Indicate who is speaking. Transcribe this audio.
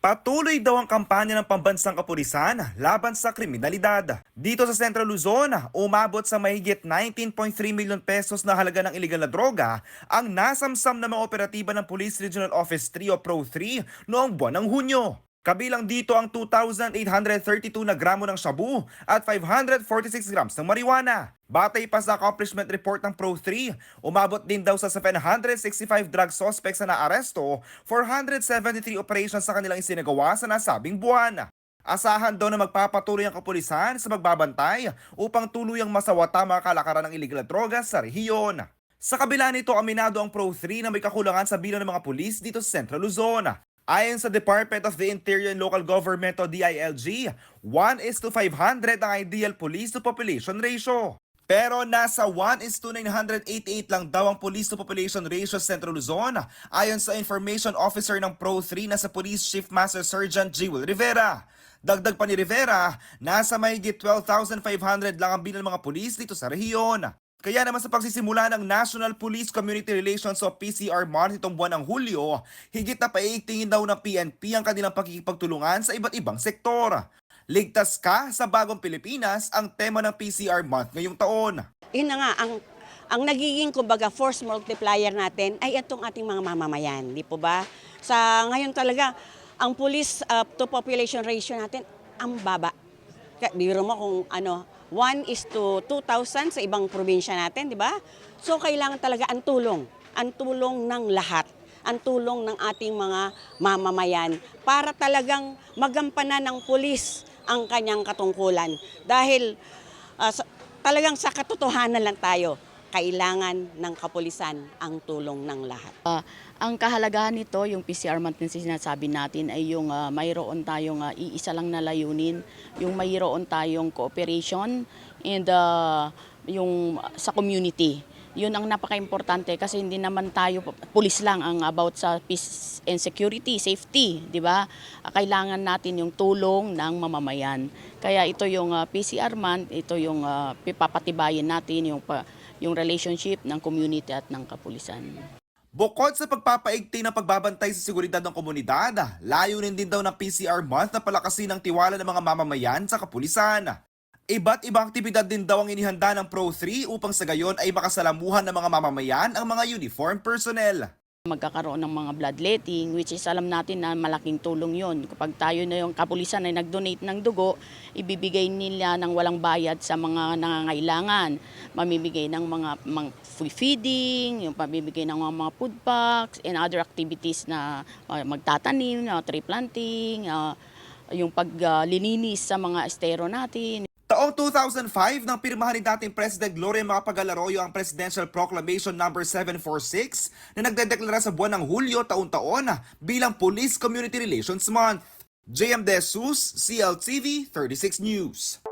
Speaker 1: Patuloy daw ang kampanya ng pambansang kapulisan laban sa kriminalidad. Dito sa Central Luzon, umabot sa mahigit 19.3 milyon pesos na halaga ng iligal na droga ang nasamsam na mga operatiba ng Police Regional Office 3 o Pro 3 noong buwan ng Hunyo. Kabilang dito ang 2,832 na gramo ng shabu at 546 grams ng marijuana. Batay pa sa accomplishment report ng Pro 3, umabot din daw sa 765 drug suspects na naaresto, 473 operations sa kanilang isinagawa sa nasabing buwan. Asahan daw na magpapatuloy ang kapulisan sa magbabantay upang tuluyang masawata mga kalakaran ng illegal droga sa rehiyon. Sa kabila nito, aminado ang Pro 3 na may kakulangan sa bilang ng mga pulis dito sa Central Luzon. Ayon sa Department of the Interior and Local Government o DILG, 1 is to 500 ang ideal police to population ratio. Pero nasa 1 is to 988 lang daw ang police to population ratio sa Central Luzon ayon sa Information Officer ng Pro 3 na sa Police Chief Master Sergeant Jewel Rivera. Dagdag pa ni Rivera, nasa mahigit 12,500 lang ang bilang ng mga pulis dito sa rehiyon. Kaya naman sa pagsisimula ng National Police Community Relations o PCR Month itong buwan ng Hulyo, higit na paiigtingin daw ng PNP ang kanilang pakikipagtulungan sa iba't ibang sektor. Ligtas ka sa bagong Pilipinas ang tema ng PCR Month ngayong taon.
Speaker 2: yun na nga, ang, ang nagiging kumbaga force multiplier natin ay itong ating mga mamamayan, di po ba? Sa ngayon talaga, ang police uh, to population ratio natin, ang baba. Biro mo kung ano, 1 is to 2,000 sa ibang probinsya natin, di ba? So kailangan talaga ang tulong, ang tulong ng lahat ang tulong ng ating mga mamamayan para talagang magampanan ng pulis ang kanyang katungkulan. Dahil ah, sa- talagang sa katotohanan lang tayo, kailangan ng kapulisan ang tulong ng lahat.
Speaker 3: Ah, ang kahalagahan nito, yung PCR month na sinasabi natin ay yung ah, mayroon tayong ah, iisa lang na layunin, yung mayroon tayong cooperation and ah, yung sa community. Yun ang napaka-importante kasi hindi naman tayo pulis lang ang about sa peace and security, safety, di ba? Ah, Kailangan natin yung tulong ng mamamayan. Kaya ito yung ah, PCR month, ito yung ah, pipapatibayin natin yung pa- yung relationship ng community at ng kapulisan.
Speaker 1: Bukod sa pagpapaigting ng pagbabantay sa seguridad ng komunidad, layunin din daw ng PCR month na palakasin ang tiwala ng mga mamamayan sa kapulisan. Iba't ibang aktibidad din daw ang inihanda ng Pro 3 upang sa gayon ay makasalamuhan ng mga mamamayan ang mga uniform personnel.
Speaker 3: magkakaroon ng mga bloodletting which is alam natin na malaking tulong yon kapag tayo na yung kapulisan ay nag-donate ng dugo ibibigay nila ng walang bayad sa mga nangangailangan. Mamimigay ng mga, mga free feeding yung pamimigay ng mga, mga food packs and other activities na uh, magtatanim uh, tree planting uh, yung paglilinis sa mga estero natin
Speaker 1: Taong 2005 nang pirmahan ni dating President Gloria Macapagal-Arroyo ang Presidential Proclamation No. 746 na nagdedeklara sa buwan ng Hulyo taon-taon bilang Police Community Relations Month. JM De Jesus, CLTV 36 News.